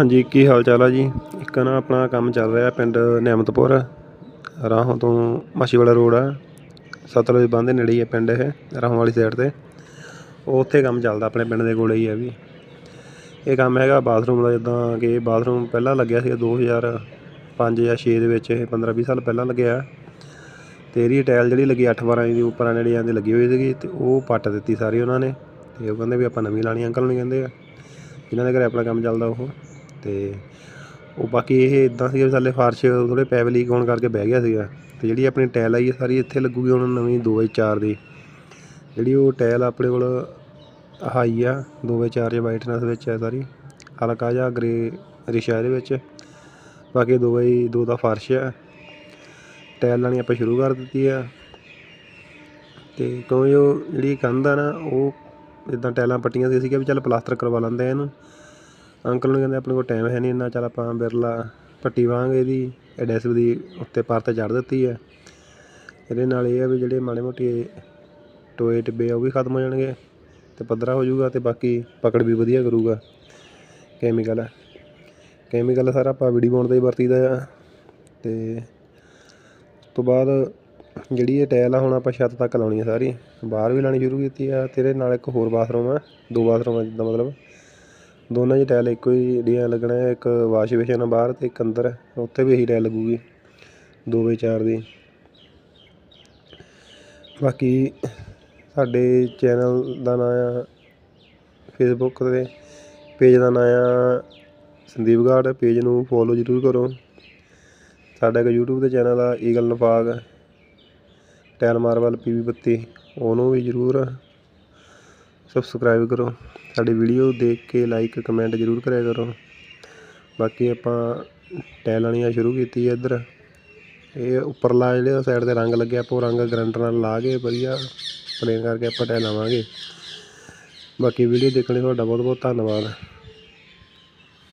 ਹਾਂਜੀ, ਕੀ ਹਾਲ ਚਾਲ ਆ ਜੀ? ਇੱਕ ਨਾ ਆਪਣਾ ਕੰਮ ਚੱਲ ਰਿਹਾ ਪਿੰਡ ਨਿਆਮਤਪੁਰ ਰਾਹੋਂ ਤੋਂ ਮਾਛੀਵਾਲਾ ਰੋਡ ਆ। ਸਤਲੁਜ ਬੰਨ੍ਹ ਦੇ ਨੇੜੇ ਹੀ ਹੈ ਪਿੰਡ ਇਹ, ਰਾਹੋਂ ਵਾਲੀ ਸਾਈਡ 'ਤੇ। ਉਹ ਉੱਥੇ ਕੰਮ ਚੱਲਦਾ ਆਪਣੇ ਪਿੰਡ ਦੇ ਕੋਲੇ ਹੀ ਹੈ ਵੀ। ਇਹ ਕੰਮ ਹੈਗਾ ਬਾਥਰੂਮ ਦਾ, ਜਿੱਦਾਂ ਕਿ ਬਾਥਰੂਮ ਪਹਿਲਾਂ ਲੱਗਿਆ ਸੀ 2005 ਜਾਂ 6 ਦੇ ਵਿੱਚ ਇਹ 15 20 ਸਾਲ ਪਹਿਲਾਂ ਲੱਗਿਆ। ਤੇ ਇਹਦੀ ਟਾਇਲ ਜਿਹੜੀ ਲੱਗੀ 8 12 ਇੰਚ ਦੀ, ਉੱਪਰਾਂ ਨੇੜੇ ਜਾਂਦੀ ਲੱਗੀ ਹੋਈ ਸੀਗੀ ਤੇ ਉਹ ਪੱਟ ਦਿੱਤੀ ਸਾਰੀ ਉਹਨਾਂ ਨੇ। ਤੇ ਉਹ ਕਹਿੰਦੇ ਵੀ ਆਪਾਂ ਨਵੀਂ ਲਾਣੀ ਅੰਕਲ ਨੂੰ ਕਹਿੰਦੇ ਆ। ਜਿਨ੍ਹਾਂ ਦੇ ਘਰੇ ਆਪਣਾ ਕੰਮ ਚੱਲਦਾ ਉਹ। ਤੇ ਉਹ ਬਾਕੀ ਇਹ ਇਦਾਂ ਸੀਗਾ ਵੀ ਥੱਲੇ ਫਰਸ਼ ਥੋੜੇ ਪੈਪ ਲੀਕ ਹੋਣ ਕਰਕੇ ਬਹਿ ਗਿਆ ਸੀਗਾ ਤੇ ਜਿਹੜੀ ਆਪਣੀ ਟਾਇਲ ਆਈ ਹੈ ਸਾਰੀ ਇੱਥੇ ਲੱਗੂਗੀ ਹੁਣ ਨਵੀਂ 2x4 ਦੀ। ਜਿਹੜੀ ਉਹ ਟਾਇਲ ਆਪਣੇ ਕੋਲ ਹਾਈ ਆ 2x4 ਚ ਵਾਈਟਨੈਸ ਵਿੱਚ ਹੈ ਸਾਰੀ, ਹਲਕਾ ਜਿਹਾ ਗ੍ਰੇ ਰਿਸ਼ਾ ਇਹਦੇ ਵਿੱਚ। ਬਾਕੀ 2x2 ਦਾ ਫਰਸ਼ ਆ। ਟਾਇਲ ਲਾਣੀ ਆਪਾਂ ਸ਼ੁਰੂ ਕਰ ਦਿੱਤੀ ਆ। ਤੇ ਕਿਉਂਕਿ ਉਹ ਜਿਹੜੀ ਕੰਧ ਆ ਨਾ, ਉਹ ਇਦਾਂ ਟਾਇਲਾਂ ਪੱਟੀਆਂ ਸੀ, ਅਸੀਂ ਵੀ ਚੱਲ ਪਲਾਸਟਰ ਕਰਵਾ ਲੈਂਦੇ ਆ ਇਹਨੂੰ। ਅੰਕਲ ਨੂੰ ਕਹਿੰਦੇ ਆਪਣੇ ਕੋਲ ਟਾਈਮ ਹੈ ਨਹੀਂ ਇੰਨਾ, ਚੱਲ ਆਪਾਂ ਬਿਰਲਾ ਭੱਟੀ ਵਾਂਗੇ ਇਹਦੀ ਐਡੈਸਿਵ ਦੀ ਉੱਤੇ ਪਰਤ ਚੜ੍ਹ ਦਿੱਤੀ ਹੈ। ਇਹਦੇ ਨਾਲ ਇਹ ਆ ਵੀ ਜਿਹੜੇ ਮਾੜੇ ਮੋਟੇ ਟੋਏ ਟਿੱਬੇ ਆ, ਉਹ ਵੀ ਖਤਮ ਹੋ ਜਾਣਗੇ ਤੇ ਪੱਧਰਾ ਹੋ ਜਾਊਗਾ ਤੇ ਬਾਕੀ ਪਕੜ ਵੀ ਵਧੀਆ ਕਰੂਗਾ। ਕੈਮੀਕਲ ਕੈਮੀਕਲ ਸਾਰਾ, ਆਪਾਂ ਵੀਡੀ ਪਾਉਣ ਦਾ ਹੀ ਵਰਤੀਦਾ ਆ। ਤੇ ਉਸ ਤੋਂ ਬਾਅਦ ਜਿਹੜੀ ਇਹ ਟਾਇਲ ਆ, ਹੁਣ ਆਪਾਂ ਛੱਤ ਤੱਕ ਲਾਉਣੀ ਆ ਸਾਰੀ। ਬਾਹਰ ਵੀ ਲਾਣੀ ਸ਼ੁਰੂ ਕੀਤੀ ਆ, ਤੇਰੇ ਨਾਲ ਇੱਕ ਹੋਰ ਬਾਥਰੂਮ ਆ, ਦੋ ਬਾਥਰੂਮ ਆ, ਜਿੱਦਾਂ ਮਤਲਬ ਦੋਨਾਂ 'ਚ ਟਾਇਲ ਇੱਕੋ ਹੀ ਡੀਆਂ ਲੱਗਣਾ ਹੈ, ਇੱਕ ਵਾਸ਼ ਬੇਸਿਨ ਆ ਬਾਹਰ ਅਤੇ ਇੱਕ ਅੰਦਰ, ਉੱਥੇ ਵੀ ਇਹੀ ਟਾਇਲ ਲੱਗੂਗੀ, ਦੋ ਬਾਈ ਚਾਰ ਦੀ। ਬਾਕੀ ਸਾਡੇ ਚੈਨਲ ਦਾ ਨਾਂ ਆ ਫੇਸਬੁੱਕ ਤੇ, ਪੇਜ ਦਾ ਨਾਂ ਆ ਸੰਦੀਪ ਗਾਰਡ, ਪੇਜ ਨੂੰ ਫੋਲੋ ਜ਼ਰੂਰ ਕਰੋ। ਸਾਡਾ ਇੱਕ YouTube ਤੇ ਚੈਨਲ ਆ ਈਗਲ ਨਫਾਗ ਟੈਲ ਮਾਰਵਲ ਪੀਵੀ ਬੱਤੀ, ਉਹਨੂੰ ਵੀ ਜ਼ਰੂਰ ਸਬਸਕ੍ਰਾਈਬ ਕਰੋ। ਸਾਡੀ ਵੀਡੀਓ ਦੇਖ ਕੇ ਲਾਈਕ ਕਮੈਂਟ ਜ਼ਰੂਰ ਕਰਿਆ ਕਰੋ। ਬਾਕੀ ਆਪਾਂ ਟੈਲ ਲਾਣੀਆਂ ਸ਼ੁਰੂ ਕੀਤੀ ਹੈ ਇੱਧਰ। ਇਹ ਉੱਪਰਲਾ ਜਿਹੜੇ ਸਾਈਡ ਤੇ ਰੰਗ ਲੱਗਿਆ, ਆਪਾਂ ਉਹ ਰੰਗ ਗਰੰਟਰ ਨਾਲ ਲਾ ਕੇ ਵਧੀਆ ਪਲੇਨ ਕਰਕੇ ਆਪਾਂ ਟਾਇਲ ਲਾਵਾਂਗੇ। ਬਾਕੀ ਵੀਡੀਓ ਦੇਖਣ ਲਈ ਤੁਹਾਡਾ ਬਹੁਤ ਬਹੁਤ ਧੰਨਵਾਦ।